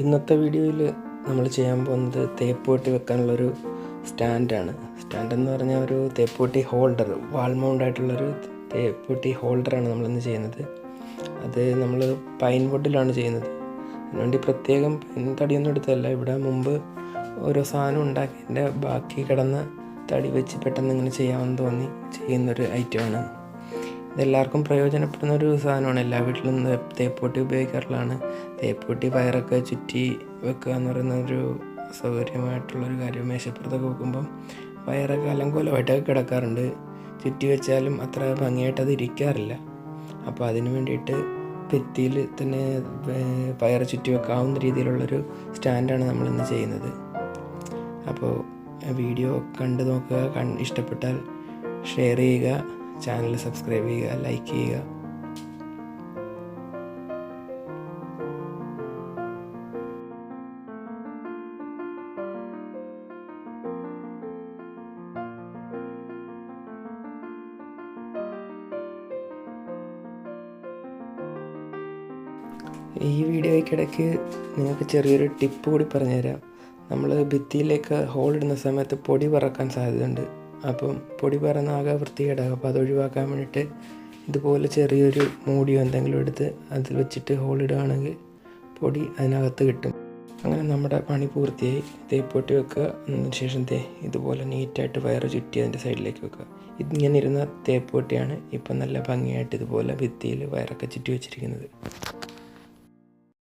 ഇന്നത്തെ വീഡിയോയിൽ നമ്മൾ ചെയ്യാൻ പോകുന്നത് തേപ്പുവെട്ടി വെക്കാനുള്ളൊരു സ്റ്റാൻഡാണ്. സ്റ്റാൻഡ് എന്ന് പറഞ്ഞാൽ ഒരു തേപ്പുവെട്ടി ഹോൾഡർ വാൾ മൗണ്ട് ആയിട്ടുള്ളൊരു തേപ്പുപെട്ടി ഹോൾഡറാണ് നമ്മളിന്ന് ചെയ്യുന്നത്. അത് നമ്മൾ പൈൻ വുഡിലാണ് ചെയ്യുന്നത്. അതിനുവേണ്ടി പ്രത്യേകം തടിയൊന്നും എടുത്തതല്ല ഇവിടെ മുമ്പ് ഓരോ സാധനം ഉണ്ടാക്കിയതിന്റെ ബാക്കി കിടന്ന തടി വെച്ച് പെട്ടെന്ന് ഇങ്ങനെ ചെയ്യാമെന്ന് തോന്നി. ചെയ്യുന്നൊരു ഐറ്റമാണ്. ഇതെല്ലാവർക്കും പ്രയോജനപ്പെടുന്ന ഒരു സാധനമാണ്. എല്ലാ വീട്ടിലും തേപ്പുപെട്ടി ഉപയോഗിക്കാറുള്ളതാണ്. തേപ്പുപെട്ടി വയറൊക്കെ ചുറ്റി വെക്കുക എന്ന് പറയുന്ന ഒരു സൗകര്യമായിട്ടുള്ളൊരു കാര്യം. മേശപ്പുറത്തൊക്കെ വെക്കുമ്പം വയറൊക്കെ അലങ്കോലമായിട്ടൊക്കെ കിടക്കാറുണ്ട്. ചുറ്റി വെച്ചാലും അത്ര ഭംഗിയായിട്ട് അത് ഇരിക്കാറില്ല. അപ്പോൾ അതിന് വേണ്ടിയിട്ട് ഭിത്തിയിൽ തന്നെ പയർ ചുറ്റി വെക്കാവുന്ന രീതിയിലുള്ളൊരു സ്റ്റാൻഡാണ് നമ്മൾ ഇന്ന് ചെയ്യുന്നത്. അപ്പോൾ വീഡിയോ കണ്ടു നോക്കുക. ഇഷ്ടപ്പെട്ടാൽ ഷെയർ ചെയ്യുക. ചാനൽ സബ്സ്ക്രൈബ് ചെയ്യുക ലൈക്ക് ചെയ്യുക. ഈ വീഡിയോയ്ക്കിടയ്ക്ക് നിങ്ങൾക്ക് ചെറിയൊരു ടിപ്പ് കൂടി പറഞ്ഞുതരാം. നമ്മൾ ഭിത്തിയിലേക്ക് ഹോൾ ഇടുന്ന സമയത്ത് പൊടി പറക്കാൻ സാധ്യതയുണ്ട്. അപ്പം പൊടി പറന്നാകെ വൃത്തികേടാകും അപ്പോൾ അത് ഒഴിവാക്കാൻ വേണ്ടിയിട്ട് ഇതുപോലെ ചെറിയൊരു മൂടിയോ എന്തെങ്കിലും എടുത്ത് അതിൽ വെച്ചിട്ട് ഹോളിടുകയാണെങ്കിൽ പൊടി അതിനകത്ത് കിട്ടും. അങ്ങനെ നമ്മുടെ പണി പൂർത്തിയായി. തേപ്പൊട്ടി വെക്കുക. അതിന് ശേഷം തേ ഇതുപോലെ നീറ്റായിട്ട് വയറ് ചുറ്റി അതിന്റെ സൈഡിലേക്ക് വെക്കുക. ഇതിങ്ങനെ ഇരുന്ന തേപ്പൊട്ടിയാണ് ഇപ്പം നല്ല ഭംഗിയായിട്ട് ഇതുപോലെ ഭിത്തിയിൽ വയറൊക്കെ ചുറ്റി വെച്ചിരിക്കുന്നത്.